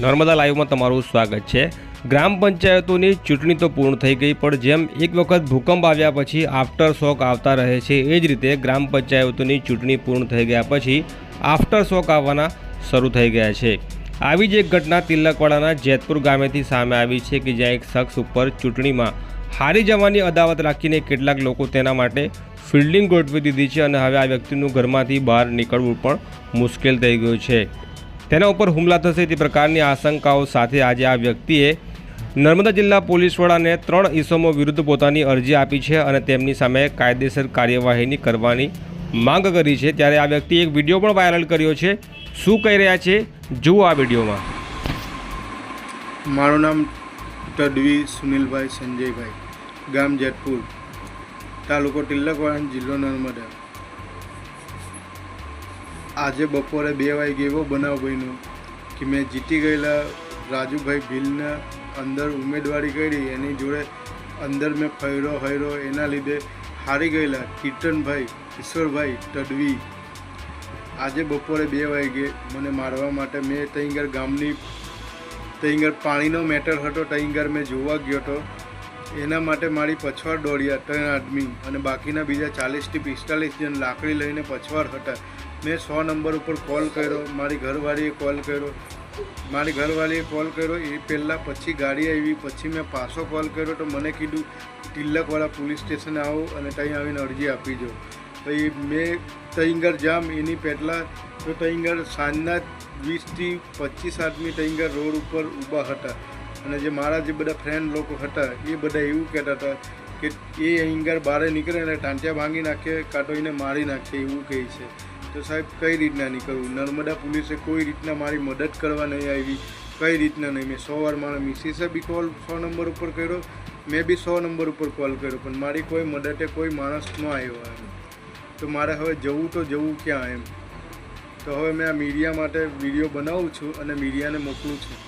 નર્મદા લાઈવમાં તમારું સ્વાગત છે. ગ્રામ પંચાયતોની ચૂંટણી તો પૂર્ણ થઈ ગઈ, પણ જેમ એક વખત ભૂકંપ આવ્યા પછી આફ્ટર શોક આવતા રહે છે, એ જ રીતે ગ્રામ પંચાયતોની ચૂંટણી પૂર્ણ થઈ ગયા પછી આફ્ટર શોક આવવાના શરૂ થઈ ગયા છે. આવી જ એક ઘટના તિલકવાડાના જેતપુર ગામેથી સામે આવી છે કે જ્યાં એક શખ્સ ઉપર ચૂંટણીમાં હારી જવાની અદાવત રાખીને કેટલાક લોકો તેના માટે ફિલ્ડિંગ ગોઠવી દીધી છે અને હવે આ વ્યક્તિનું ઘરમાંથી બહાર નીકળવું પણ મુશ્કેલ થઈ ગયું છે. તેના ઉપર હુમલા થશે તે પ્રકારની આશંકાઓ સાથે આજે આ વ્યક્તિએ નર્મદા જિલ્લા પોલીસ વડાને ત્રણ ઇસમો વિરુદ્ધ પોતાની અરજી આપી છે અને તેમની સામે કાયદેસર કાર્યવાહીની કરવાની માંગ કરી છે. ત્યારે આ વ્યક્તિએ એક વીડિયો પણ વાયરલ કર્યો છે. શું કહી રહ્યા છે? જુઓ આ વિડીયોમાં. મારું નામ તડવી સુનિલભાઈ સંજયભાઈ, ગામ જેતપુર, તાલુકો તિલકવાડા, જિલ્લો નર્મદા. આજે બપોરે બે વાગે એવો બનાવ બન્યો કે મેં જીતી ગયેલા રાજુભાઈ ભીલના અંદર ઉમેદવારી કરી, એની જોડે અંદર મેં ફર્યો, હર્યો, એના લીધે હારી ગયેલા કીર્તનભાઈ ઈશ્વરભાઈ તડવી આજે બપોરે બે વાગે મને મારવા માટે મેં તઈંગર ગામની તઈંગર પાણીનો મેટર હતો તઈંગર મેં જોવા ગયો હતો. એના માટે મારી પછવાડ દોડ્યા ત્રણ આદમી અને બાકીના બીજા ચાલીસથી પિસ્તાલીસ જણ લાકડી લઈને પછવાડ હતા. મેં સો નંબર ઉપર કોલ કર્યો, મારી ઘરવાળીએ કોલ કર્યો. મારી ઘરવાળીએ કોલ કર્યો, એ પહેલાં પછી ગાડી આવી, પછી મેં પાછો કોલ કર્યો તો મને કીધું તિલકવાળા પોલીસ સ્ટેશને આવો અને ત્યાં આવીને અરજી આપી જાઓ પછી મેં તૈંગર જામ, એની પહેલાં તો તૈંગર સાંજના વીસથી પચીસ આદમી તૈંગર રોડ ઉપર ઊભા હતા. અને જે મારા જે બધા ફ્રેન્ડ લોકો હતા, એ બધા એવું કહેતા હતા કે એ અહીંગર બહાર નીકળે અને ટાંટિયા ભાંગી નાખે કાં તો એને મારી નાખે એવું કહે છે. તો સાહેબ કઈ રીતના નીકળવું? નર્મદા પોલીસે કોઈ રીતના મારી મદદ કરવા નહીં આવી? કઈ રીતના નહીં? મેં સો વાર મારા મિસિસે બી કોલ સો નંબર ઉપર કર્યો. મેં બી સો નંબર ઉપર કોલ કર્યો, પણ મારી કોઈ મદદે કોઈ માણસ ન આવ્યો એમ. તો મારે હવે જવું તો જવું ક્યાં એમ? તો હવે મેં આ મીડિયા માટે વીડિયો બનાવું છું અને મીડિયાને મોકલું છું.